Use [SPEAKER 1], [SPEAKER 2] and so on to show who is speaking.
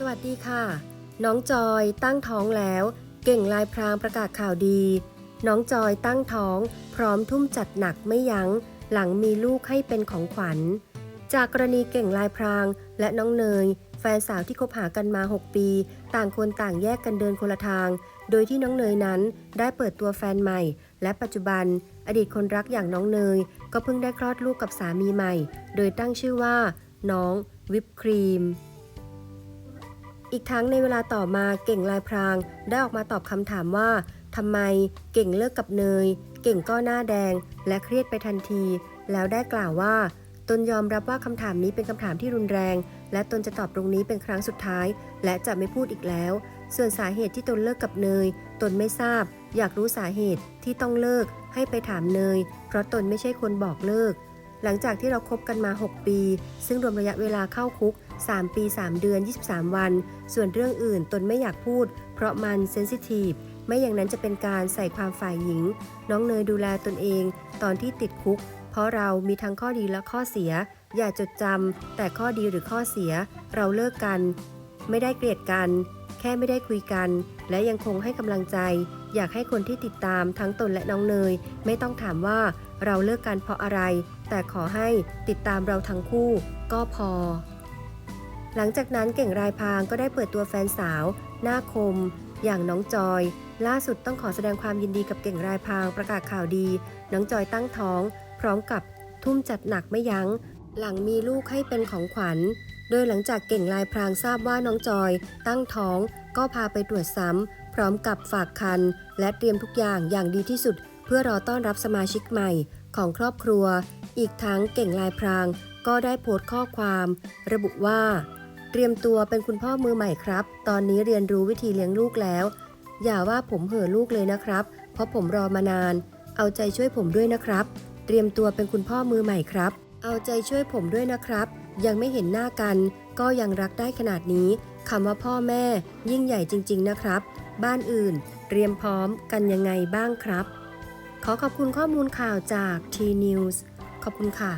[SPEAKER 1] สวัสดีค่ะ น้องจอยตั้งท้องแล้ว เก่งลายพรางประกาศข่าวดี น้องจอยตั้งท้อง พร้อมทุ่มจัดหนักไม่ยัง้ง หลังมีลูกให้เป็นของขวัญ จากกรณีเก่งลายพรางและน้องเนย แฟนสาวที่คบหากันมา 6 ปี ต่างคนต่างแยกกันเดินคนละทาง โดยที่น้องเนยนั้นได้เปิดตัวแฟนใหม่ และปัจจุบัน อดีตคนรักอย่างน้องเนย ก็เพิ่งได้คลอดลูกกับสามีใหม่ โดยตั้งชื่อว่า น้องวิปครีม อีกทั้งในเวลาต่อมาเก่งลายพราง ได้ออกมาตอบคำถามว่าทำไมเก่งเลิกกับเนย เก่งก็หน้าแดง และเครียดไปทันที แล้วได้กล่าวว่า ตนยอมรับว่าคำถามนี้เป็นคำถามที่รุนแรง และตนจะตอบตรงนี้เป็นครั้งสุดท้าย และจะไม่พูดอีกแล้ว ส่วนสาเหตุที่ตนเลิกกับเนย ตนไม่ทราบ อยากรู้สาเหตุที่ต้องเลิกให้ไปถามเนย เพราะตนไม่ใช่คนบอกเลิก หลังจากที่เราคบกันมา 6 ปี ซึ่งรวมระยะเวลาเข้าคุก 3 ปี 3 เดือน 23 วัน ส่วนเรื่องอื่นตนไม่อยากพูด เพราะมันเซนซิทีฟไม่อย่างนั้นจะเป็นการใส่ความฝ่ายหญิง น้องเนยดูแลตนเอง ตอนที่ติดคุก เพราะเรามีทั้งข้อดีและข้อเสีย อย่าจดจำแต่ข้อดีหรือข้อเสีย เราเลิกกัน ไม่ได้เกลียดกัน แค่ไม่ได้คุยกัน และยังคงให้กำลังใจ อยากให้คนที่ติดตามทั้งตนและน้องเนย ไม่ต้องถามว่าเราเลิกกันเพราะอะไร แต่ขอให้ติดตามเราทั้งคู่ก็พอ หลังจากนั้นเก่งรายพางก็ได้เปิดตัวแฟนสาว หน้าคม อย่างน้องจอย ล่าสุดต้องขอแสดงความยินดีกับเก่งรายพางประกาศข่าวดี น้องจอยตั้งท้อง พร้อมกับทุ่มจัดหนักไม่ยัง้ง หลังมีลูกให้เป็นของขวัญ โดยหลังจากเก่งลายพรางทราบว่าน้องจอย ตั้งท้อง ก็พาไปตรวจซ้ำพร้อมกับฝากคัน และเตรียมทุกอย่างอย่างดีที่สุด เพื่อรอต้อนรับสมาชิกใหม่ของครอบครัว อีกทั้งเก่งลายพราง ก็ได้โพสต์ข้อความ ระบุว่า เตรียมตัวเป็นคุณพ่อมือใหม่ครับ ตอนนี้เรียนรู้วิธีเลี้ยงลูกแล้ว อย่าว่าผมเห่อลูกเลยนะครับ เพราะผมรอมานาน เอาใจช่วยผมด้วยนะครับ เตรียมตัวเป็นคุณพ่อมือใหม่ครับ เอาใจช่วยผมด้วยนะครับ ยังไม่เห็นหน้ากัน ก็ยังรักได้ขนาดนี้คำว่าพ่อแม่ยิ่งใหญ่จริง ๆ นะครับ บ้านอื่นเตรียมพร้อมกันยังไงบ้างครับ ขอขอบคุณข้อมูลข่าวจาก T News ขอบคุณค่ะ